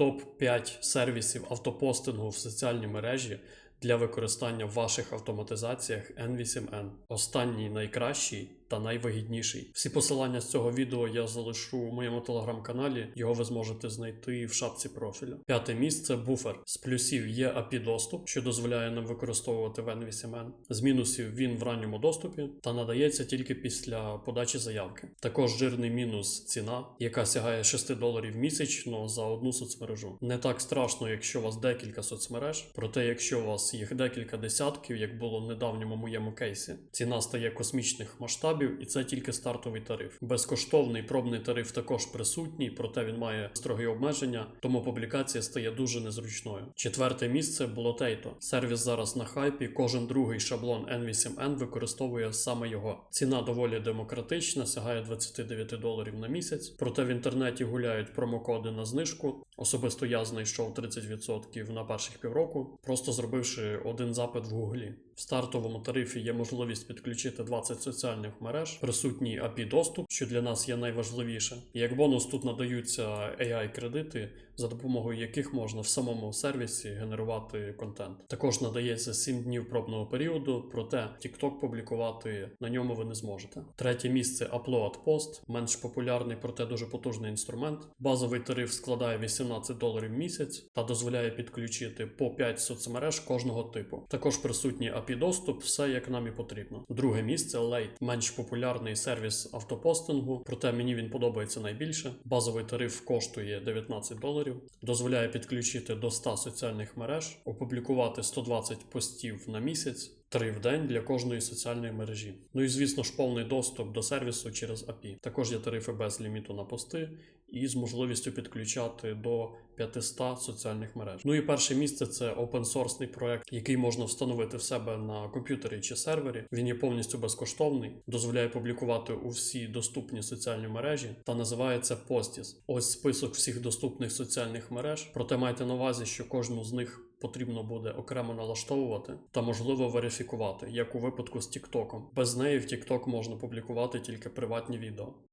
топ 5 сервісів автопостингу в соціальній мережі для використання в ваших автоматизаціях N8N. Останній найкращий та найвигідніший. Всі посилання з цього відео я залишу у моєму телеграм-каналі. Його ви зможете знайти в шапці профіля. П'яте місце буфер. З плюсів є API доступ, що дозволяє нам використовувати в N8N. З мінусів він в ранньому доступі та надається тільки після подачі заявки. Також жирний мінус ціна, яка сягає 6 доларів місячно за одну соцмережу. Не так страшно, якщо у вас декілька соцмереж, проте якщо у вас їх декілька десятків, як було в недавньому моєму кейсі, ціна стає космічних масштабів, і це тільки стартовий тариф. Безкоштовний пробний тариф також присутній, проте він має строгі обмеження, тому публікація стає дуже незручною. Четверте місце було Tato. Сервіс зараз на хайпі. Кожен другий шаблон N8N використовує саме його. Ціна доволі демократична, сягає 29 доларів на місяць. Проте в інтернеті гуляють промокоди на знижку. Особисто я знайшов 30% на перших півроку, просто зробивши один запит в Гуглі. В стартовому тарифі є можливість підключити 20 соціальних мереж, присутній API доступ, що для нас є найважливіше. Як бонус тут надаються AI кредити, за допомогою яких можна в самому сервісі генерувати контент. Також надається 7 днів пробного періоду, проте TikTok публікувати на ньому ви не зможете. Третє місце Upload Post, менш популярний, проте дуже потужний інструмент. Базовий тариф складає 18 доларів місяць та дозволяє підключити по 5 соцмереж кожного типу. Також присутній API доступ, все як нам і потрібно. Друге місце Late, менш сервіс автопостингу, проте мені він подобається найбільше. Базовий тариф коштує 19 доларів, дозволяє підключити до 100 соціальних мереж, опублікувати 120 постів на місяць. Три в день для кожної соціальної мережі. Ну і звісно ж повний доступ до сервісу через API. Також є тарифи без ліміту на пости і з можливістю підключати до 500 соціальних мереж. Ну і перше місце це open-source проект, який можна встановити в себе на комп'ютері чи сервері. Він є повністю безкоштовний, дозволяє публікувати у всі доступні соціальні мережі та називається Postis. Ось список всіх доступних соціальних мереж. Проте майте на увазі, що кожну з них потрібно буде окремо налаштовувати та можливо верифікувати, як у випадку з TikTok. Без неї в TikTok можна публікувати тільки приватні відео.